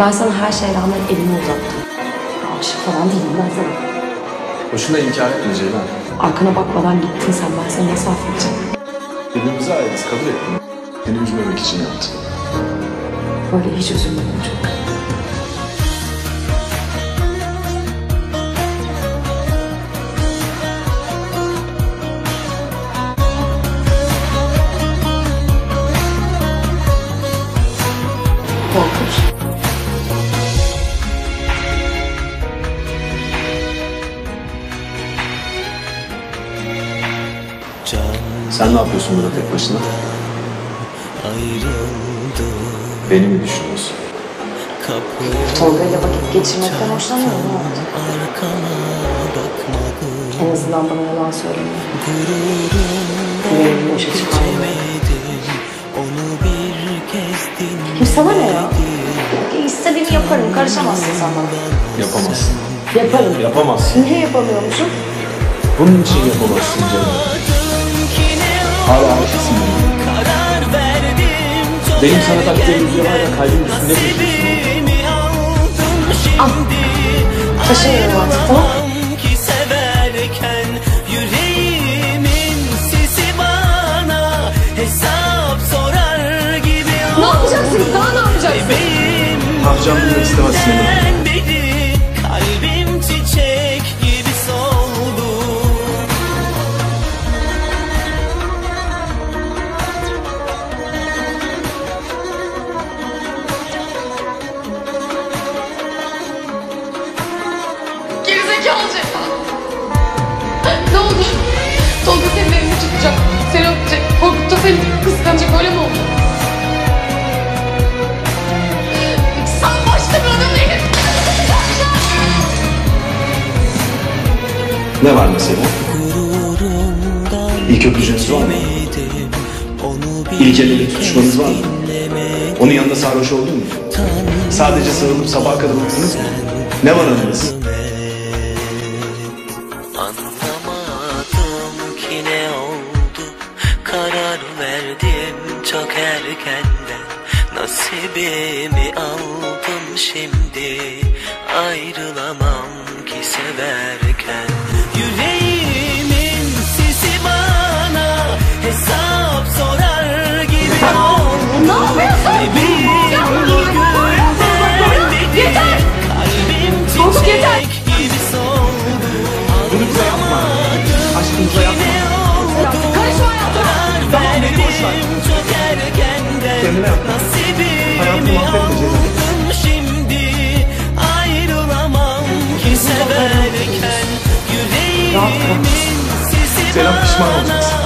Ben sana her şeye rağmen elimi uzattım. Aşık falan değilim ben sana. Boşuna inkar etme Ceylan. Arkana bakmadan gittin sen ben seni nasıl affedeceğim? Birbirimize aitiz kabul ettim. Seni üzmemek için yaptım. Böyle hiç üzülmedim çok. Sen ne yapıyorsun burada tek başına? Beni mi düşünüyorsun? Tolga ile vakit geçirmekten hoşlanmıyorum oldu? En azından bana yalan söylemiyor. Boşa çıkarmıyor. Kim sana ne? Ya İstediğimi yaparım. Karışamazsın sen bana. Yapamazsın. Yaparım. Yapamazsın. Niye yapamıyormuşum? Bunun için yapamazsın canım. Benim sana taktığım yüzüğü hala kalbin üstünde taşıyorsun. Al. Taşıyıyorum artık tamam mı? ki severken yüreğimin sesi bana hesap sorar gibi Ne yapacaksın? Daha ne yapacaksın? Harcan bilmek istemezsin Ne var mesela? İlk öpücüğünüz var mı? İlk elle tutuşmanız var mı? Onun yanında sarhoş oldun mu? Sadece sarılıp sabaha kadar uyudunuz mu? Ne var aranız? Nasibimi aldım şimdi Erkenden Kendine yapma. Hayatımı aldım şimdi? Ayrılamam ki severken Yüreğimin sesi Ceylan pişman olacaksın.